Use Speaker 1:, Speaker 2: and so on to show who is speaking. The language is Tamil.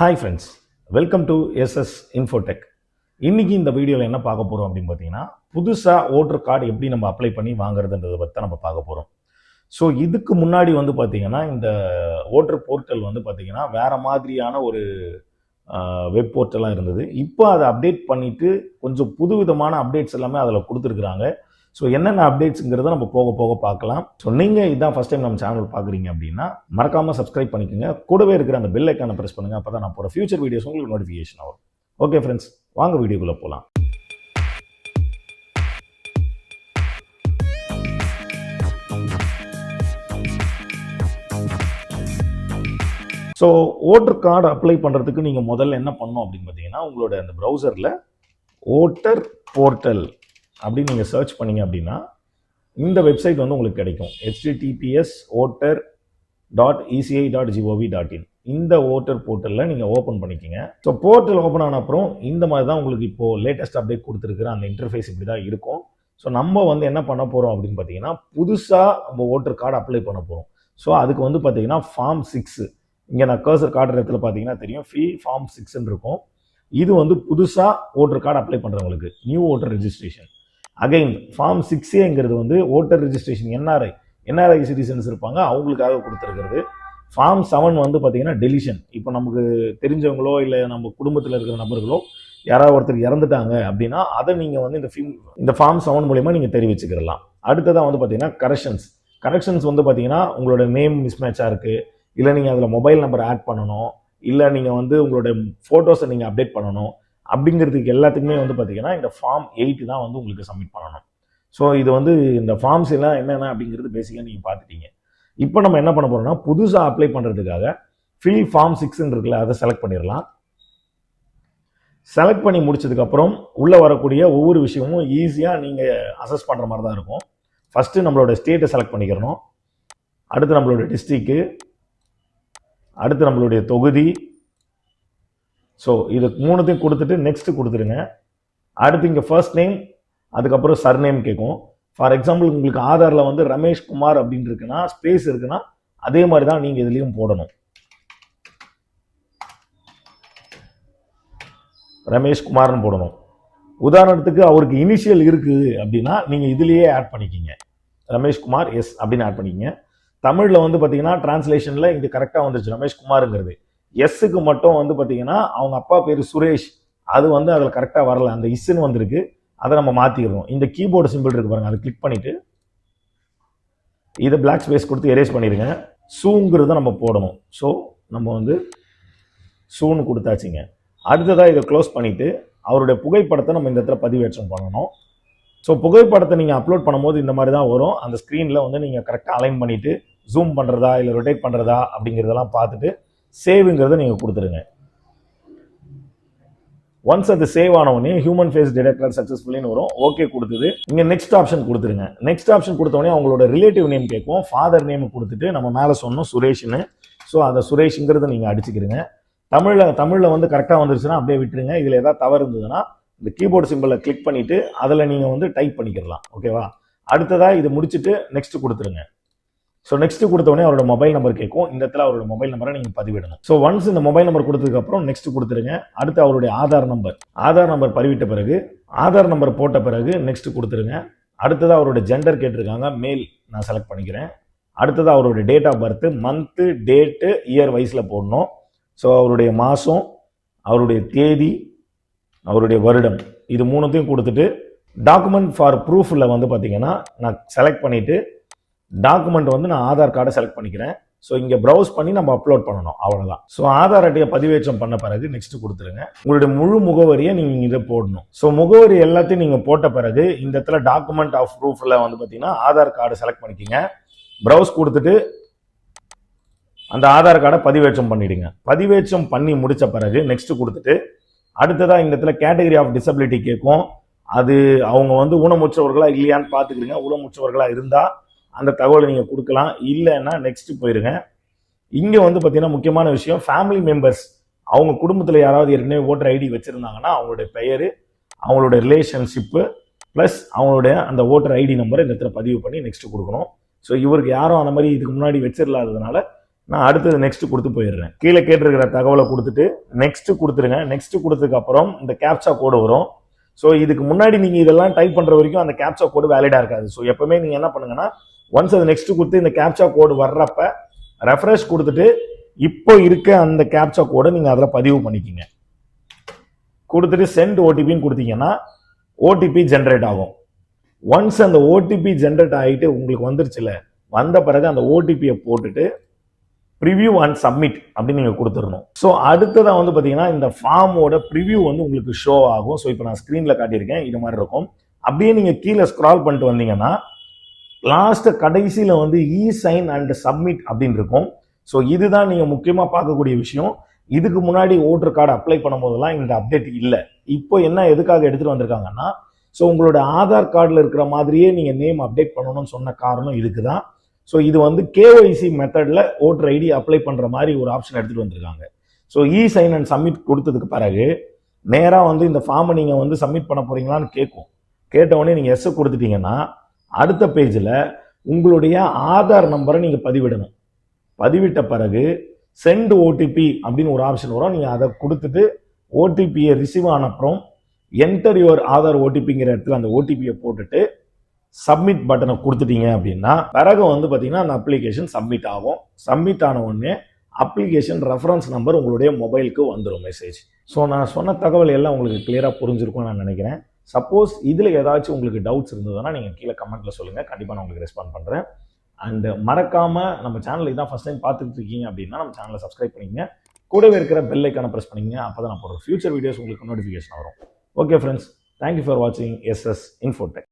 Speaker 1: Hi friends welcome to SS Infotech இன்றைக்கி இந்த வீடியோவில் என்ன பார்க்க போகிறோம் அப்படின்னு பார்த்தீங்கன்னா புதுசாக ஓட்டர் கார்டு எப்படி நம்ம அப்ளை பண்ணி வாங்குறதுன்றதை பற்றி தான் நம்ம பார்க்க போகிறோம் ஸோ இதுக்கு முன்னாடி வந்து பார்த்திங்கன்னா இந்த ஓட்டர் போர்ட்டல் வந்து பார்த்திங்கன்னா வேறு மாதிரியான ஒரு வெப் போர்ட்டலாக இருந்தது. இப்போ அதை அப்டேட் பண்ணிவிட்டு கொஞ்சம் புதுவிதமான அப்டேட்ஸ் எல்லாமே அதில் கொடுத்துருக்குறாங்க. ஸோ என்னென்ன அப்டேட்ஸுங்கிறத நம்ம போக போக பார்க்கலாம். ஸோ நீங்கள் இதான் ஃபஸ்ட் டைம் நம்ம சேனல் பார்க்குறீங்க அப்படின்னா மறக்காமல் சப்ஸ்கிரைப் பண்ணிக்கோங்க. கூடவே இருக்கிற அந்த பெல் ஐக்கானை ப்ரெஸ் பண்ணுங்கள் அப்போ தான் நான் போகிற ஃபியூச்சர் வீடியோஸ் உங்களுக்கு நோட்டிஃபிகேஷன் ஆகும் ஓகே ஃப்ரெண்ட்ஸ் வாங்க வீடியோக்குள்ளே போகலாம் ஸோ ஓட்டர் கார்டு அப்ளை பண்ணுறதுக்கு நீங்கள் முதல்ல என்ன பண்ணணும் அப்படின்னு பார்த்தீங்கன்னா உங்களோட அந்த ப்ரௌசரில் ஓட்டர் போர்ட்டல் அப்படின்னு நீங்கள் சர்ச் பண்ணீங்க அப்படின்னா இந்த வெப்சைட் வந்து உங்களுக்கு கிடைக்கும். HTTPS voter dot ECI dot GOV dot in இந்த ஓட்டர் போர்ட்டலில் நீங்கள் ஓப்பன் பண்ணிக்கோங்க. ஸோ போர்ட்டல் ஓப்பன் ஆன அப்புறம் இந்த மாதிரி தான் உங்களுக்கு இப்போது லேட்டஸ்ட் அப்டேட் கொடுத்துருக்குற அந்த இன்டர்ஃபேஸ் இப்படி தான் இருக்கும். ஸோ நம்ம வந்து என்ன பண்ண போகிறோம் அப்படின்னு பார்த்தீங்கன்னா புதுசாக நம்ம ஓட்டர் கார்டு அப்ளை பண்ண போகிறோம் ஸோ அதுக்கு வந்து பார்த்தீங்கன்னா ஃபார்ம் சிக்ஸு இங்கே நான் கர்சர் காட்டுற இடத்துல பார்த்தீங்கன்னா தெரியும். ஃபீ ஃபார்ம் சிக்ஸ்ன்னு இருக்கும். இது வந்து புதுசாக ஓட்டர் கார்டு அப்ளை பண்ணுறவங்களுக்கு new voter registration again form சிக்ஸேங்கிறது வந்து voter registration NRI NRI citizens இருப்பாங்க அவங்களுக்காக கொடுத்துருக்கிறது. ஃபார்ம் செவன் வந்து பார்த்தீங்கன்னா டெலிஷன் இப்போ நமக்கு தெரிஞ்சவங்களோ இல்லை நம்ம குடும்பத்தில் இருக்கிற நபர்களோ யாராவது ஒருத்தர் இறந்துட்டாங்க அப்படின்னா அதை நீங்கள் வந்து இந்த ஃபிம் இந்த ஃபார்ம் செவன் மூலிமா நீங்கள் தெரிவிச்சுக்கிடலாம். அடுத்ததாக வந்து பார்த்தீங்கன்னா கரெக்ஷன்ஸ் கரெக்ஷன்ஸ் வந்து பார்த்தீங்கன்னா உங்களோட நேம் மிஸ்மேட்சாக இருக்குது இல்லை நீங்கள் அதில் மொபைல் நம்பர் ஆட் பண்ணணும். இல்லை நீங்கள் வந்து உங்களோட ஃபோட்டோஸை நீங்கள் அப்டேட் பண்ணணும். அப்படிங்கிறதுக்கு எல்லாத்துக்குமே வந்து பார்த்தீங்கன்னா இந்த ஃபார்ம் எயிட் தான் வந்து உங்களுக்கு சப்மிட் பண்ணணும். ஸோ இது வந்து இந்த ஃபார்ம்ஸ் எல்லாம் என்னென்ன அப்படிங்கிறது பேசிக்காக நீங்கள் பார்த்துட்டீங்க இப்போ நம்ம என்ன பண்ண போகிறோம்னா புதுசாக அப்ளை பண்ணுறதுக்காக ஃபில் ஃபார்ம் சிக்ஸ்ன்னு இருக்குல்ல அதை செலக்ட் பண்ணிடலாம். செலக்ட் பண்ணி முடிச்சதுக்கப்புறம் உள்ளே வரக்கூடிய ஒவ்வொரு விஷயமும் ஈஸியாக நீங்கள் அசஸ் பண்ணுற மாதிரி தான் இருக்கும். ஃபஸ்ட்டு நம்மளோட ஸ்டேட்டை செலக்ட் பண்ணிக்கிறணும். அடுத்து நம்மளோட டிஸ்ட்ரிக்கு அடுத்து நம்மளுடைய தொகுதி ஸோ இது மூணுத்தையும் கொடுத்துட்டு நெக்ஸ்ட்டு கொடுத்துருங்க. அடுத்து இங்கே ஃபர்ஸ்ட் நேம் அதுக்கப்புறம் சர்நேம் கேட்கும். ஃபார் எக்ஸாம்பிள் உங்களுக்கு ஆதாரில் வந்து ரமேஷ் குமார் அப்படின்னு இருக்குன்னா ஸ்பேஸ் இருக்குன்னா அதே மாதிரி தான் நீங்கள் இதுலேயும் போடணும். ரமேஷ் குமார்னு போடணும். உதாரணத்துக்கு அவருக்கு இனிஷியல் இருக்குது அப்படின்னா நீங்கள் இதுலேயே ஆட் பண்ணிக்கிங்க. ரமேஷ் குமார் எஸ் அப்படின்னு ஆட் பண்ணிக்கிங்க. தமிழில் வந்து பார்த்தீங்கன்னா டிரான்ஸ்லேஷனில் இது கரெக்டாக வந்துருச்சு. ரமேஷ் குமாருங்கிறது. எஸ்ஸுக்கு மட்டும் வந்து பார்த்தீங்கன்னா அவங்க அப்பா பேர் சுரேஷ். அது வந்து அதில் கரெக்டாக வரல. அந்த இஸ்ன்னு வந்திருக்கு. அதை நம்ம மாற்றிடுறோம் இந்த கீபோர்டு சிம்பிள் இருக்கு பாருங்க. அதை கிளிக் பண்ணிவிட்டு இதை பிளாக் ஸ்பேஸ் கொடுத்து எரேஸ் பண்ணிடுங்க. சூங்கிறத நம்ம போடணும். ஸோ நம்ம வந்து சூன்னு கொடுத்தாச்சுங்க. அடுத்ததாக இதை க்ளோஸ் பண்ணிவிட்டு அவருடைய புகைப்படத்தை நம்ம இந்த இடத்துல பதிவேற்றம் பண்ணணும். ஸோ புகைப்படத்தை நீங்கள் அப்லோட் பண்ணும்போது இந்த மாதிரி தான் வரும். அந்த ஸ்க்ரீனில் வந்து நீங்கள் கரெக்டாக அலைன் பண்ணிவிட்டு ஜூம் பண்ணுறதா இல்லை ரொட்டேட் பண்ணுறதா அப்படிங்கிறதெல்லாம் பார்த்துட்டு சேவுங்கிறத நீங்கள் கொடுத்துருங்க. ஒன்ஸ் அது சேவ் ஆனவொடனே ஹியூமன் ஃபேஸ் டிடெக்டர் சக்ஸஸ்ஃபுல்லின்னு வரும். ஓகே கொடுத்தது. இங்கே நெக்ஸ்ட் ஆப்ஷன் கொடுத்துருங்க. நெக்ஸ்ட் ஆப்ஷன் கொடுத்தோடனே அவங்களோட ரிலேட்டிவ் நேம் கேட்கும். ஃபாதர் நேம் கொடுத்துட்டு நம்ம மேலே சொன்னோம் சுரேஷ்னு ஸோ அதை சுரேஷுங்கிறத நீங்கள் அடிச்சுக்கிறீங்க தமிழில் தமிழில் வந்து கரெக்டாக வந்துருச்சுன்னா அப்படியே விட்டுருங்க. இதில் ஏதாவது தவறு இருந்ததுன்னா இந்த கீபோர்டு சிம்பிளை கிளிக் பண்ணிவிட்டு அதில் நீங்கள் வந்து டைப் பண்ணிக்கிடலாம். ஓகேவா அடுத்ததாக இது முடிச்சுட்டு நெக்ஸ்ட் கொடுத்துருங்க. ஸோ நெக்ஸ்ட் கொடுத்தவொடனே அவரோட மொபைல் நம்பர் கேட்கும். இந்த இடத்துல அவரோட மொபைல் நம்பரை நீங்கள் பதிவிடணும். ஸோ ஒன்ஸ் இந்த மொபைல் நம்பர் கொடுத்ததுக்கப்புறம் நெக்ஸ்ட் கொடுத்துருங்க. அடுத்து அவருடைய ஆதார் நம்பர் ஆதார் நம்பர் பதிவிட்ட பிறகு ஆதார் நம்பர் போட்ட பிறகு நெக்ஸ்ட் கொடுத்துருங்க. அடுத்ததாக அவரோட ஜெண்டர் கேட்டிருக்காங்க. மேல் நான் செலக்ட் பண்ணிக்கிறேன். அடுத்தது அவருடைய date of birth month date year வைஸில் போடணும். ஸோ அவருடைய மாதம் அவருடைய தேதி அவருடைய வருடம் இது மூணுத்தையும் கொடுத்துட்டு டாக்குமெண்ட் ஃபார் ப்ரூஃபில் வந்து பார்த்தீங்கன்னா நான் செலக்ட் பண்ணிவிட்டு டாக்குமெண்ட் வந்து நான் ஆதார் கார்டை செலக்ட் பண்ணிக்கிறேன். ஸோ இங்கே ப்ரௌஸ் பண்ணி நம்ம அப்லோட் பண்ணணும். அவ்வளோதான் ஸோ ஆதார் அட்டையை பதிவேற்றம் பண்ண பிறகு நெக்ஸ்ட் கொடுத்துருங்க. உங்களுடைய முழு முகவரியை நீங்கள் இதை போடணும். ஸோ முகவரி எல்லாத்தையும் நீங்கள் போட்ட பிறகு இந்த இடத்துல டாக்குமெண்ட் ஆஃப் ப்ரூஃபில் வந்து பார்த்தீங்கன்னா ஆதார் கார்டு செலக்ட் பண்ணிக்கிங்க. ப்ரௌஸ் கொடுத்துட்டு அந்த ஆதார் கார்டை பதிவேற்றம் பண்ணிடுங்க. பதிவேற்றம் பண்ணி முடித்த பிறகு நெக்ஸ்ட் கொடுத்துட்டு அடுத்ததாக இந்த இடத்துல கேட்டகரி ஆஃப் டிசபிலிட்டி கேட்கும். அது அவங்க வந்து ஊனமுற்றவர்களா இல்லையான்னு பார்த்துக்கிறீங்க. ஊனமுற்றவர்களாக இருந்தால் அந்த தகவலை நீங்கள் கொடுக்கலாம். இல்லைன்னா நெக்ஸ்ட்டு போயிருங்க. இங்கே வந்து பார்த்தீங்கன்னா முக்கியமான விஷயம் ஃபேமிலி மெம்பர்ஸ் அவங்க குடும்பத்தில் யாராவது ஏற்கனவே ஓட்டர் ஐடி வச்சுருந்தாங்கன்னா அவங்களுடைய பெயர் அவங்களுடைய ரிலேஷன்ஷிப்பு ப்ளஸ் அவங்களுடைய அந்த ஓட்டர் ஐடி நம்பரை இந்த இடத்துல பதிவு பண்ணி நெக்ஸ்ட்டு கொடுக்கணும். ஸோ இவருக்கு யாரும் அந்த மாதிரி இதுக்கு முன்னாடி வச்சிடலாததுனால நான் அடுத்தது நெக்ஸ்ட் கொடுத்து போயிடுறேன். கீழே கேட்டிருக்கிற தகவலை கொடுத்துட்டு நெக்ஸ்ட் கொடுத்துருங்க. நெக்ஸ்ட் கொடுத்ததுக்கு அப்புறம் இந்த கேப்சா கோடு வரும். ஸோ இதுக்கு முன்னாடி நீங்கள் இதெல்லாம் டைப் பண்ணுற வரைக்கும் அந்த கேப்சா கோடு வேலிடாக இருக்காது. ஸோ எப்பவுமே நீங்கள் என்ன பண்ணுங்கன்னா ஒன்ஸ் அது நெக்ஸ்ட் கொடுத்து இந்த கேப்சா கோடு வர்றப்ப ரெஃப்ரெஷ் கொடுத்துட்டு இப்போ இருக்க அந்த கேப்சா கோடை நீங்கள் அதில் பதிவு பண்ணிக்கிங்க. கொடுத்துட்டு சென்ட் ஓடிபின்னு கொடுத்தீங்கன்னா ஓடிபி ஜென்ரேட் ஆகும். ஒன்ஸ் அந்த ஓடிபி ஜென்ரேட் ஆகிட்டு உங்களுக்கு வந்துருச்சுல வந்த பிறகு அந்த ஓடிபியை போட்டுட்டு ப்ரிவ்யூ அண்ட் சப்மிட் அப்படின்னு நீங்கள் கொடுத்துடணும். ஸோ அடுத்ததாக வந்து பார்த்தீங்கன்னா இந்த ஃபார்மோட ப்ரிவ்யூ வந்து உங்களுக்கு ஷோ ஆகும். ஸோ இப்போ நான் ஸ்க்ரீனில் காட்டியிருக்கேன் இது மாதிரி இருக்கும். அப்படியே நீங்கள் கீழே ஸ்க்ரால் பண்ணிட்டு வந்தீங்கன்னா லாஸ்ட் கடைசியில் வந்து இ சைன் அண்ட் சப்மிட் அப்படின்னு இருக்கும். ஸோ இதுதான் நீங்கள் முக்கியமாக பார்க்கக்கூடிய விஷயம். இதுக்கு முன்னாடி ஓட்டர் கார்டு அப்ளை பண்ணும்போதெல்லாம் இந்த அப்டேட் இல்லை. இப்போ என்ன எதுக்காக எடுத்துகிட்டு வந்திருக்காங்கன்னா ஸோ உங்களோட ஆதார் கார்டில் இருக்கிற மாதிரியே நீங்கள் நேம் அப்டேட் பண்ணணும்னு சொன்ன காரணம் இதுக்கு தான் ஸோ இது வந்து கேஒய்சி மெத்தடில் ஓட்டர் ஐடி அப்ளை பண்ணுற மாதிரி ஒரு ஆப்ஷன் எடுத்துகிட்டு வந்திருக்காங்க. So e sign and submit கொடுத்ததுக்கு பிறகு நேராக வந்து இந்த ஃபார்மை நீங்கள் வந்து சப்மிட் பண்ண போகிறீங்களான்னு கேட்கும். கேட்ட நீங்கள் எஸ்ஸை கொடுத்துட்டீங்கன்னா அடுத்த பேஜில் உங்களுடைய ஆதார் நம்பரை நீங்கள் பதிவிடணும். பதிவிட்ட பிறகு சென்ட் ஓடிபி அப்படின்னு ஒரு ஆப்ஷன் வரும். நீங்கள் அதை கொடுத்துட்டு ஓடிபியை ரிசீவ் ஆன அப்புறம் என்டர் யுவர் ஆதார் ஓடிபிங்கிற இடத்துல அந்த ஓடிபியை போட்டுட்டு சப்மிட் பட்டனை கொடுத்துட்டீங்க அப்படின்னா பிறகு வந்து பார்த்தீங்கன்னா அந்த அப்ளிகேஷன் சப்மிட் ஆகும். சப்மிட் ஆன உடனே அப்ளிகேஷன் ரெஃபரன்ஸ் நம்பர் உங்களுடைய மொபைலுக்கு வந்துடும் மெசேஜ் ஸோ நான் சொன்ன தகவல் எல்லாம் உங்களுக்கு கிளியராக புரிஞ்சிருக்கும்னு நான் நினைக்கிறேன். சப்போஸ் இதில் ஏதாச்சும் உங்களுக்கு டவுட்ஸ் இருந்ததுன்னா நீங்கள் கீழே கமெண்ட்டில் சொல்லுங்கள் கண்டிப்பாக நான் உங்களுக்கு ரெஸ்பாண்ட் பண்ணுறேன் அண்ட் மறக்காமல் நம்ம சேனல் இதான் ஃபஸ்ட் டைம் பார்த்துட்டு இருக்கீங்க அப்படின்னா நம்ம சேனலை சப்ஸ்கிரைப் பண்ணிங்க கூடவே இருக்கிற பெல் ஐக்கான ப்ரெஸ் பண்ணிங்க அப்போ தான் நான் போடுற ஃபியூச்சர் வீடியோஸ் உங்களுக்கு நோட்டிஃபிகேஷன் வரும். Okay friends thank you for வாட்சிங் எஸ்எஸ் இன்ஃபோடெக்